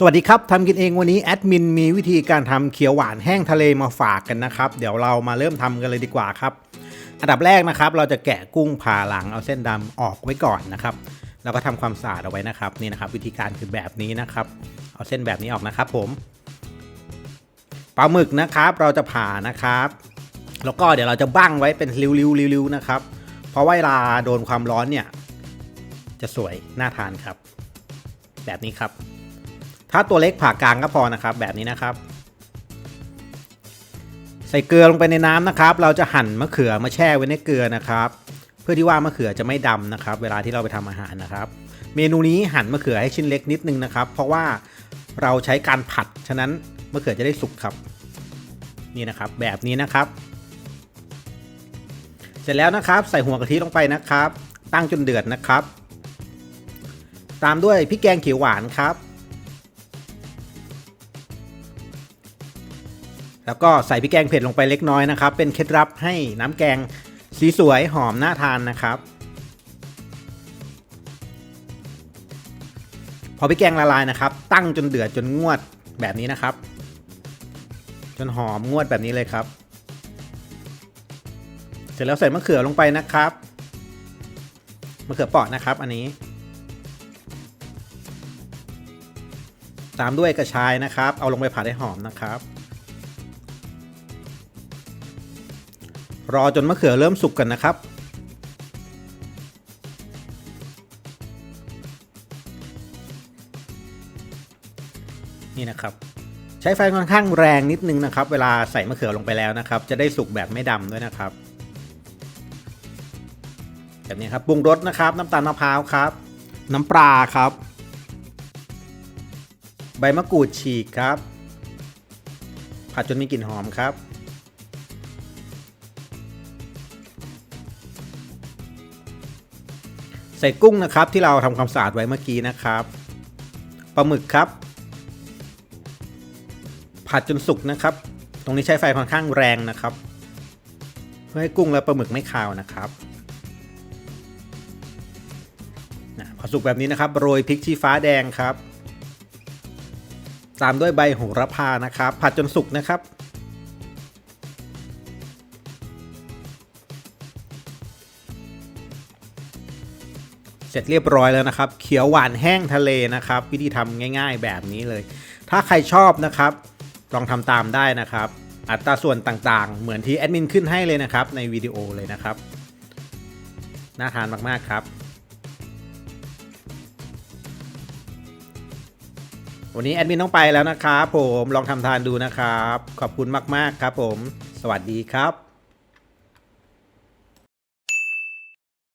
สวัสดีครับทำกินเองวันนี้แอดมินมีวิธีการทำเขียวหวานแห้งทะเลมาฝากกันนะครับ เดี๋ยวเรามาเริ่มทำกันเลยดีกว่าครับ อันดับแรกนะครับ เราจะแกะกุ้งผ่าหลังเอาเส้นดำออกไว้ก่อนนะครับ แล้วก็ทำความสะอาดเอาไว้นะครับนี่นะครับ วิธีการคือแบบนี้นะครับ เอาเส้นแบบนี้ออกนะครับ ผมปลาหมึกนะครับ เราจะผ่านะครับ แล้วก็เดี๋ยวเราจะบั้งไว้เป็นริ้วๆริ้วๆนะครับ เพราะว่าเวลาโดนความร้อนเนี่ย จะสวยน่าทานครับ แบบนี้ครับ ถ้าตัวเล็กผ่ากลางก็พอนะครับ แบบนี้นะครับ ใส่เกลือลงไปในน้ำนะครับ เราจะหั่นมะเขือมาแช่ไว้ในเกลือนะครับ เพื่อที่ว่ามะเขือจะไม่ดำนะครับ เวลาที่เราไปทำอาหารนะครับ เมนูนี้หั่นมะเขือให้ชิ้นเล็กนิดนึงนะครับ เพราะว่าเราใช้การผัดฉะนั้นมะเขือจะได้สุกครับ นี่นะครับ แบบนี้นะครับ เสร็จแล้วนะครับ ใส่หัวกะทิลงไปนะครับ ตั้งจนเดือดนะครับ ตามด้วยพริกแกงเขียวหวานครับ แล้วก็ใส่พริกแกงเผ็ดลงไปเล็กน้อยนะครับ เป็นเคล็ดลับให้น้ำแกงสีสวยหอมน่าทานนะครับ พอพริกแกงละลายนะครับ ตั้งจนเดือดจนงวดแบบนี้นะครับ จนหอมงวดแบบนี้เลยครับ เสร็จแล้วใส่มะเขือลงไปนะครับมะเขือเปราะนะครับ อันนี้ ตามด้วยกระชายนะครับ เอาลงไปผัดให้หอมนะครับ รอจนมะเขือเริ่มสุกกันนะครับ นี่นะครับ ใช้ไฟค่อนข้างแรงนิดนึงนะครับ เวลาใส่มะเขือลงไปแล้วนะครับ จะได้สุกแบบไม่ดำด้วยนะครับแบบนี้ครับปรุงรสนะครับ น้ำตาลมะพร้าวครับ น้ำปลาครับ ใบมะกรูดฉีกครับ ผัดจนมีกลิ่นหอมครับ ใส่กุ้งนะครับที่เราทำความสะอาดไว้เมื่อกี้นะครับปลาหมึกครับ ผัดจนสุกนะครับ ตรงนี้ใช้ไฟค่อนข้างแรงนะครับ เพื่อให้กุ้งและปลาหมึกไม่คาวนะครับนะพอสุกแบบนี้นะครับโรยพริกชี้ฟ้าแดงครับ ตามด้วยใบโหระพานะครับ ผัดจนสุกนะครับ เสร็จเรียบร้อยแล้วนะครับ เขียวหวานแห้งทะเลนะครับ วิธีทำง่าย ๆ แบบนี้เลย ถ้าใครชอบนะครับ ลองทำตามได้นะครับ อัตราส่วนต่างๆ เหมือนที่แอดมินขึ้นให้เลยนะครับ ในวิดีโอเลยนะครับ น่าทานมากๆครับ วันนี้แอดมินต้องไปแล้วนะครับผมลองทำทานดูนะครับ ขอบคุณมากๆครับผม สวัสดีครับ